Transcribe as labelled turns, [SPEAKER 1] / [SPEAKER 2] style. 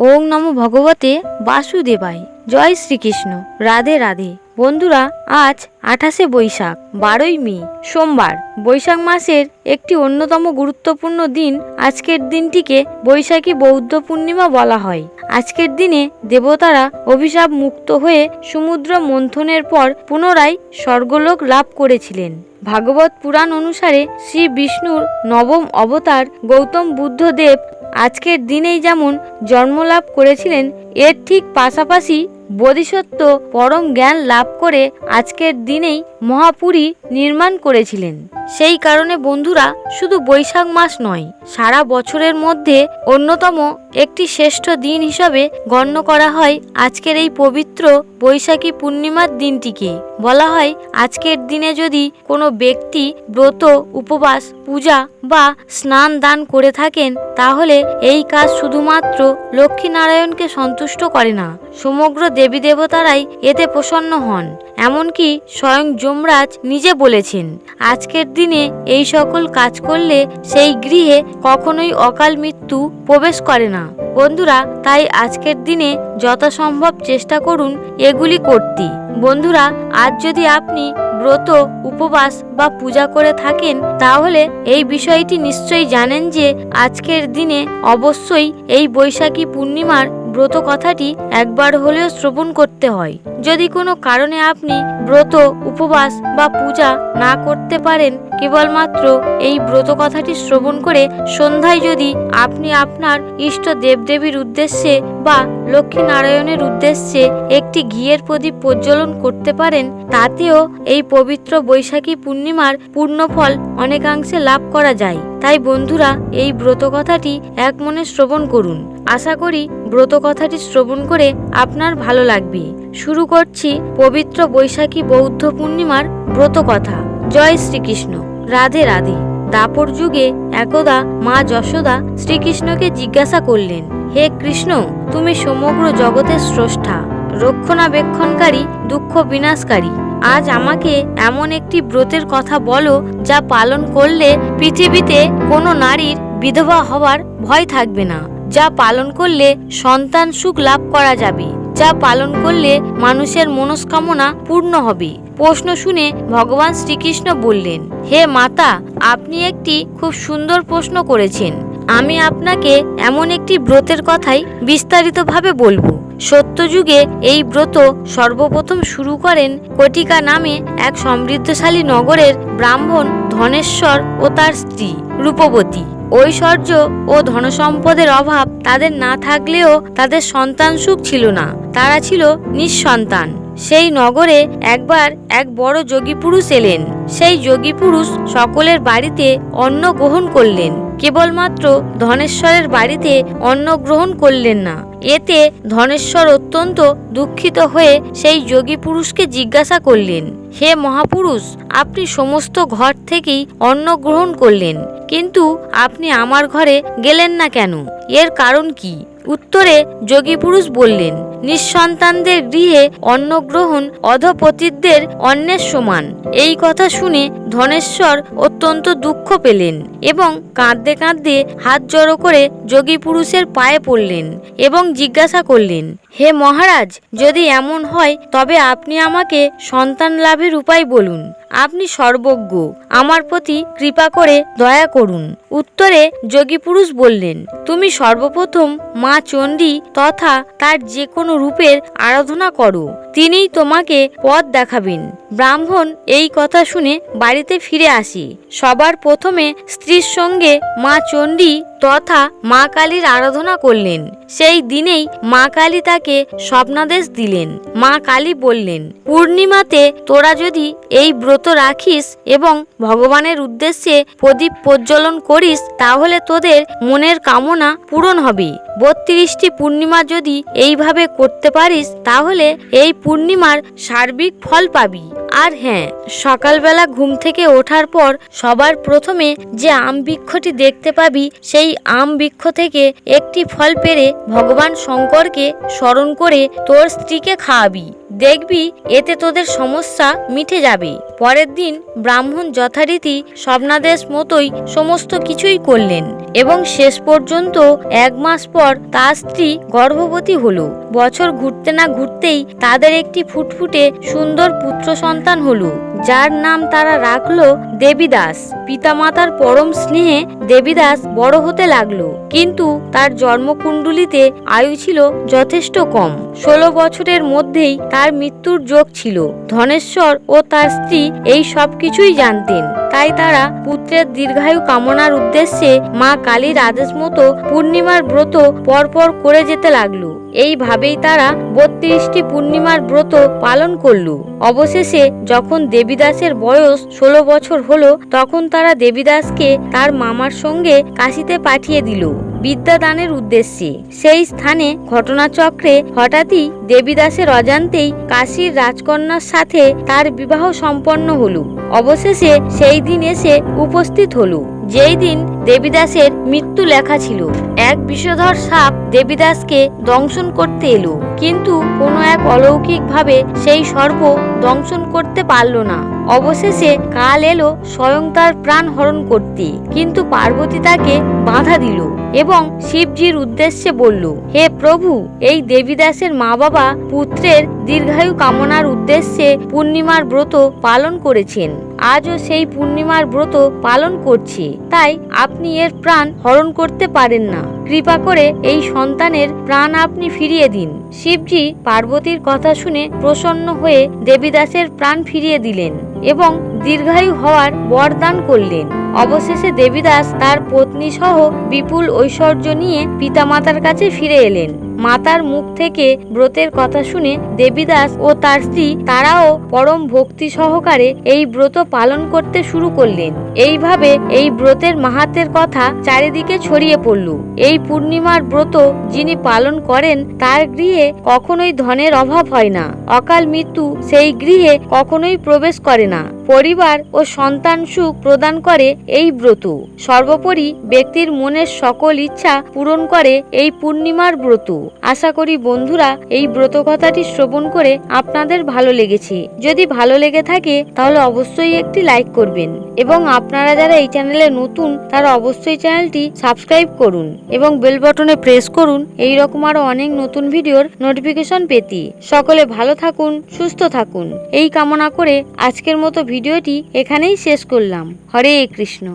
[SPEAKER 1] ওং নম ভগবতে বাসুদেবায়। জয় শ্রীকৃষ্ণ। রাধে রাধে। বন্ধুরা, আজ আঠাশে বৈশাখ, বারোই মে, সোমবার। বৈশাখ মাসের একটি অন্যতম গুরুত্বপূর্ণ দিন। আজকের দিনটিকে বৈশাখী বৌদ্ধ পূর্ণিমা বলা হয়। আজকের দিনে দেবতারা অভিশাপ মুক্ত হয়ে সমুদ্র মন্থনের পর পুনরায় স্বর্গলোক লাভ করেছিলেন। ভাগবত পুরাণ অনুসারে শ্রী বিষ্ণুর নবম অবতার গৌতম বুদ্ধদেব আজকের দিনেই যেমন জন্মলাভ করেছিলেন, এর ঠিক পাশাপাশি বোধিসত্ত্ব পরম জ্ঞান লাভ করে আজকের দিনেই মহাপুরী নির্মাণ করেছিলেন। সেই কারণে বন্ধুরা, শুধু বৈশাখ মাস নয়, সারা বছরের মধ্যে অন্যতম একটি শ্রেষ্ঠ দিন হিসাবে গণ্য করা হয় আজকের এই পবিত্র বৈশাখী পূর্ণিমার দিনটিকে। বলা হয়, আজকের দিনে যদি কোনো ব্যক্তি ব্রত, উপবাস, পূজা বা স্নান দান করে থাকেন, তাহলে এই কাজ শুধুমাত্র লক্ষ্মীনারায়ণকে সন্তুষ্ট করে না, সমগ্র দেবী দেবতারাই এতে প্রসন্ন হন। এমনকি স্বয়ং যমরাজ নিজে বলেছেন, আজকের দিনে এই সকল কাজ করলে সেই গৃহে কখনোই অকাল মৃত্যু প্রবেশ করে না। বন্ধুরা, তাই আজকের দিনে যথাসম্ভব চেষ্টা করুন এগুলি করতে। বন্ধুরা, আজ যদি আপনি ব্রত, উপবাস বা পূজা করে থাকেন, তাহলে এই বিষয়টি নিশ্চয়ই জানেন যে আজকের দিনে অবশ্যই এই বৈশাখী পূর্ণিমার ব্রত কথাটি একবার হলেও শ্রবণ করতে হয়। যদি কোনো কারণে আপনি ব্রত, উপবাস বা পূজা না করতে পারেন, কেবলমাত্র এই ব্রত কথাটি শ্রবণ করে সন্ধ্যায় যদি আপনি আপনার ইষ্ট দেবদেবীর উদ্দেশ্যে বা লক্ষ্মী নারায়ণের উদ্দেশ্যে একটি ঘিয়ের প্রদীপ প্রজ্বলন করতে পারেন, তাতেও এই পবিত্র বৈশাখী পূর্ণিমার পূর্ণ ফল অনেকাংশে লাভ করা যায়। তাই বন্ধুরা, এই ব্রত কথাটি এক মনে শ্রবণ করুন। আশা করি ব্রত কথাটি শ্রবণ করে আপনার ভালো লাগবে। শুরু করছি পবিত্র বৈশাখী বৌদ্ধ পূর্ণিমার ব্রত কথা। জয় শ্রীকৃষ্ণ। রাধে রাধে। দাপর যুগে একদা মা যশোদা শ্রীকৃষ্ণকে জিজ্ঞাসা করলেন, হে কৃষ্ণ, তুমি সমগ্র জগতের স্রষ্টা, রক্ষণাবেক্ষণকারী, দুঃখ বিনাশকারী, আজ আমাকে এমন একটি ব্রতের কথা বলো যা পালন করলে পৃথিবীতে কোনো নারীর বিধবা হওয়ার ভয় থাকবে না। যা পালন করলে সন্তান সুখ লাভ করা যাবে, যা পালন করলে মানুষের মনস্কামনা পূর্ণ হবে। প্রশ্ন শুনে ভগবান শ্রীকৃষ্ণ বললেন, হে মাতা, আপনি একটি খুব সুন্দর প্রশ্ন করেছেন। আমি আপনাকে এমন একটি ব্রতের কথাই বিস্তারিতভাবে বলব। সত্যযুগে এই ব্রত সর্বপ্রথম শুরু করেন কটিকা নামে এক সমৃদ্ধশালী নগরের ব্রাহ্মণ ধনেশ্বর ও তার স্ত্রী রূপবতী। ঐশ্বর্য ও ধনসম্পদের অভাব তাদের না থাকলেও তাদের সন্তান সুখ ছিল না। তারা ছিল নিঃসন্তান। সেই নগরে একবার এক বড় যোগী পুরুষ এলেন। সেই যোগী পুরুষ সকলের বাড়িতে অন্ন গ্রহণ করলেন। কেবলমাত্র ধনেশ্বরের বাড়িতে অন্ন গ্রহণ করলেন না। এতে ধনেশ্বর অত্যন্ত দুঃখিত হয়ে সেই যোগী পুরুষকে জিজ্ঞাসা করলেন, হে মহাপুরুষ, আপনি সমস্ত ঘর থেকেই অন্ন গ্রহণ করলেন, কিন্তু আপনি আমার ঘরে গেলেন না কেন? এর কারণ কি? উত্তরে যোগী পুরুষ বললেন নিঃসন্তানদের গৃহে অন্নগ্রহণ অধপতিদের অন্যের সমান। এই কথা শুনে ধনেশ্বর অত্যন্ত দুঃখ পেলেন এবং কাঁদতে কাঁদতে হাত জড়ো করে যোগী পুরুষের পায়ে পড়লেন এবং জিজ্ঞাসা করলেন, হে মহারাজ, যদি এমন হয়, তবে আপনি আমাকে সন্তান লাভের উপায় বলুন। আপনি সর্বজ্ঞ। আমার প্রতি কৃপা করে দয়া করুন। উত্তরে যোগী পুরুষ বললেন, তুমি সর্বপ্রথম মা চণ্ডী তথা তার যে কোনো রূপের আরাধনা করো, তিনিই তোমাকে পথ দেখাবেন। ব্রাহ্মণ এই কথা শুনে বাড়িতে ফিরে আসি। সবার প্রথমে স্ত্রীর সঙ্গে মা চণ্ডী তথা মা কালীর আরাধনা করলেন। সেই দিনেই মা কালী তাকে স্বপ্নাদেশ দিলেন। মা কালী বললেন, পূর্ণিমাতে তোরা যদি এই ব্রত রাখিস এবং ভগবানের উদ্দেশ্যে প্রদীপ প্রজ্বলন করিস, তাহলে তোদের মনের কামনা পূরণ হবে। বত্রিশটি পূর্ণিমা যদি এইভাবে করতে পারিস, তাহলে এই পূর্ণিমার সার্বিক ফল পাবি। আর হ্যাঁ সকালবেলা ঘুম থেকে ওঠার পর সবার প্রথমে যে আম বৃক্ষটি দেখতে পাবি, সেই আম বৃক্ষ থেকে একটি ফল পেরে ভগবান শঙ্করকে স্মরণ করে তোর স্ত্রীকে খাওয়াবি। দেখবি, এতে তোদের সমস্যা মিটে যাবে। পরের দিন ব্রাহ্মণ যথারীতি স্বপ্নাদেশ মতোই সমস্ত কিছুই করলেন। এবং শেষ পর্যন্ত এক মাস পর তার স্ত্রী গর্ভবতী হলো। বছর ঘুরতে না ঘুরতেই তাদের একটি ফুটফুটে সুন্দর পুত্র সন্তান হলো, যার নাম তারা রাখল দেবীদাস। পিতামাতার পরম স্নেহে দেবীদাস বড় হতে লাগল, কিন্তু তার জন্মকুণ্ডলিতে আয়ু ছিল যথেষ্ট কম। ষোলো বছরের মধ্যেই তার মৃত্যুর যোগ ছিল। ধনেশ্বর ও তার স্ত্রী এই সব কিছুই জানতেন। তাই তারা পুত্রের দীর্ঘায়ু কামনার উদ্দেশ্যে মা কালীর আদেশ মতো পূর্ণিমার ব্রত পরপর করে যেতে লাগল। এইভাবেই তারা বত্রিশটি পূর্ণিমার ব্রত পালন করল। অবশেষে যখন দেবীদাসের বয়স ষোলো বছর হলো, তখন তারা দেবীদাসকে তার মামার সঙ্গে কাশিতে পাঠিয়ে দিল। বিদ্যাদানের উদ্দেশ্যে। সেই স্থানে ঘটনাচক্রে হঠাৎই দেবীদাসের অজান্তেই কাশীর রাজকন্যার সাথে তার বিবাহ সম্পন্ন হলো। অবশেষে সেই দিন এসে উপস্থিত হলো। যেই দিন দেবীদাসের মৃত্যু লেখা ছিল। এক বিষধর সাপ দেবীদাসকে দংশন করতে এলো। কিন্তু কোনো এক অলৌকিকভাবে সেই সর্প দংশন করতে পারল না। অবশেষে কাল এলো স্বয়ং তার প্রাণ হরণ করতে। কিন্তু পার্বতী তাকে বাধা দিল এবং শিবজির উদ্দেশ্যে বলল, হে প্রভু, এই দেবীদাসের মা বাবা পুত্রের দীর্ঘায়ু কামনার উদ্দেশ্যে পূর্ণিমার ব্রত পালন করেছেন। আজও সেই পূর্ণিমার ব্রত পালন করছে। তাই আপনি এর প্রাণ হরণ করতে পারেন না। কৃপা করে এই সন্তানের প্রাণ আপনি ফিরিয়ে দিন। শিবজি পার্বতীর কথা শুনে প্রসন্ন হয়ে দেবীদাসের প্রাণ ফিরিয়ে দিলেন। এবং দীর্ঘায়ু হওয়ার বরদান করলেন। অবশেষে দেবীদাস তার পত্নী সহ বিপুল ঐশ্বর্য নিয়ে পিতামাতার কাছে ফিরে এলেন। মাতার মুখ থেকে ব্রতের কথা শুনে দেবীদাস ও তার স্ত্রী তারাও পরম ভক্তি সহকারে এই ব্রত পালন করতে শুরু করলেন। এইভাবে এই ব্রতের মাহাত্মের কথা চারিদিকে ছড়িয়ে পড়ল। এই পূর্ণিমার ব্রত যিনি পালন করেন, তার গৃহে কখনোই ধনের অভাব হয় না। অকাল মৃত্যু সেই গৃহে কখনোই প্রবেশ করে না। পরিবার ও সন্তান সুখ প্রদান করে এই ব্রত। সর্বোপরি ব্যক্তির মনের সকল ইচ্ছা পূরণ করে এই পূর্ণিমার ব্রত। আশা করি বন্ধুরা, এই ব্রত কথাটি শ্রবণ করে আপনাদের ভালো লেগেছে। যদি ভালো লেগে থাকে, তাহলে অবশ্যই একটি লাইক করবেন। এবং আপনারা যারা এই চ্যানেলে নতুন, তারা অবশ্যই চ্যানেলটি সাবস্ক্রাইব করুন এবং বেল বটনে প্রেস করুন। এই রকম আরও অনেক নতুন ভিডিওর নোটিফিকেশন পেতে। সকলে ভালো থাকুন, সুস্থ থাকুন। এই কামনা করে আজকের মতো ভিডিওটি এখানেই শেষ করলাম। হরে কৃষ্ণ।